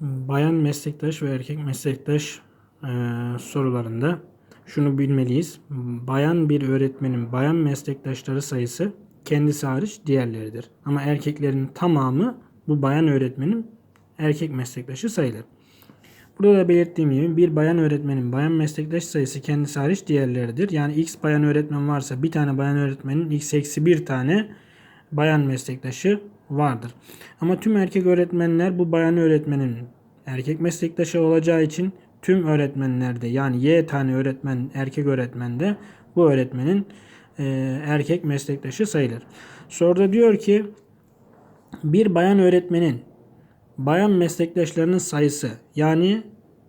Bayan meslektaş ve erkek meslektaş e, sorularında şunu bilmeliyiz. Bayan bir öğretmenin bayan meslektaşları sayısı kendisi hariç diğerleridir. Ama erkeklerin tamamı bu bayan öğretmenin erkek meslektaşı sayılır. Burada da belirttiğim gibi bir bayan öğretmenin bayan meslektaş sayısı kendisi hariç diğerleridir. Yani x bayan öğretmen varsa bir tane bayan öğretmenin x eksi bir tane bayan meslektaşı vardır. Ama tüm erkek öğretmenler bu bayan öğretmenin erkek meslektaşı olacağı için tüm öğretmenlerde yani y tane öğretmen erkek öğretmende bu öğretmenin e, erkek meslektaşı sayılır. Soruda diyor ki bir bayan öğretmenin bayan meslektaşlarının sayısı yani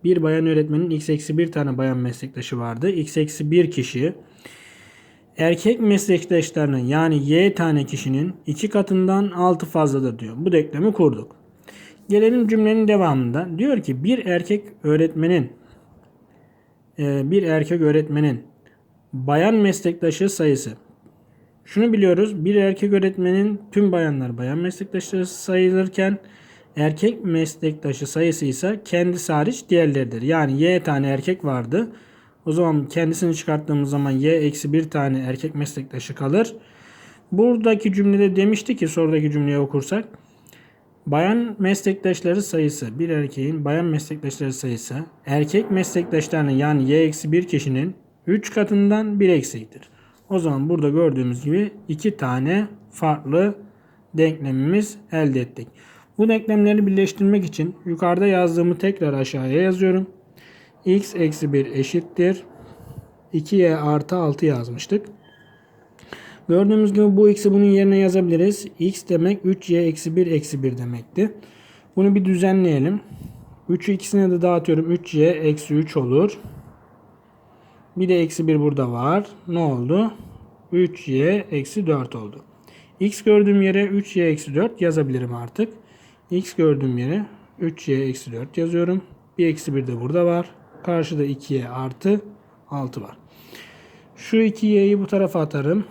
bir bayan öğretmenin x eksi bir tane bayan meslektaşı vardı. x eksi bir kişi erkek meslektaşlarının yani y tane kişinin iki katından altı fazladır diyor. Bu denklemi kurduk. Gelelim cümlenin devamında. Diyor ki bir erkek öğretmenin e, bir erkek öğretmenin bayan meslektaşı sayısı. Şunu biliyoruz. Bir erkek öğretmenin tüm bayanlar bayan meslektaşları sayılırken erkek meslektaşı sayısı ise kendisi hariç diğerleridir. Yani y tane erkek vardı. O zaman kendisini çıkarttığımız zaman y eksi bir tane erkek meslektaşı kalır. Buradaki cümlede demişti ki sorudaki cümleyi okursak bayan meslektaşları sayısı bir erkeğin bayan meslektaşları sayısı erkek meslektaşlarının yani y eksi bir kişinin 3 katından 1 eksiktir. O zaman burada gördüğümüz gibi iki tane farklı denklemimiz elde ettik. Bu denklemleri birleştirmek için yukarıda yazdığımı tekrar aşağıya yazıyorum. X eksi 1 eşittir. 2y artı 6 yazmıştık. Gördüğümüz gibi bu x'i bunun yerine yazabiliriz. x demek 3y eksi 1 eksi 1 demekti. Bunu bir düzenleyelim. 3'ü ikisine de dağıtıyorum. 3y eksi 3 olur. Bir de eksi 1 burada var. Ne oldu? 3y eksi 4 oldu. x gördüğüm yere 3y eksi 4 yazabilirim artık. x gördüğüm yere 3y eksi 4 yazıyorum. Bir eksi 1 de burada var. Karşıda 2y artı 6 var. Şu 2y'yi bu tarafa atarım.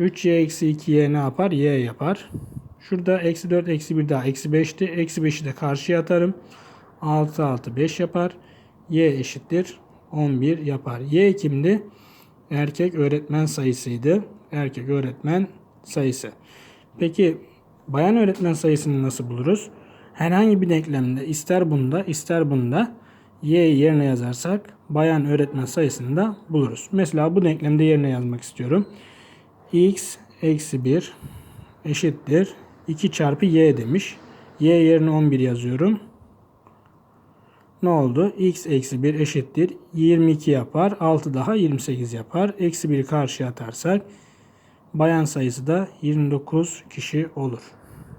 3y eksi 2y ne yapar? y yapar. Şurada eksi 4 eksi 1 daha eksi 5'ti. Eksi 5'i de karşıya atarım. 6 6 5 yapar. y eşittir 11 yapar. Y kimdi? Erkek öğretmen sayısıydı. Erkek öğretmen sayısı. Peki bayan öğretmen sayısını nasıl buluruz? Herhangi bir denklemde ister bunda ister bunda y yerine yazarsak bayan öğretmen sayısını da buluruz. Mesela bu denklemde yerine yazmak istiyorum. x eksi 1 eşittir 2 çarpı y demiş. y yerine 11 yazıyorum ne oldu? x eksi 1 eşittir. 22 yapar. 6 daha 28 yapar. Eksi 1'i karşıya atarsak bayan sayısı da 29 kişi olur.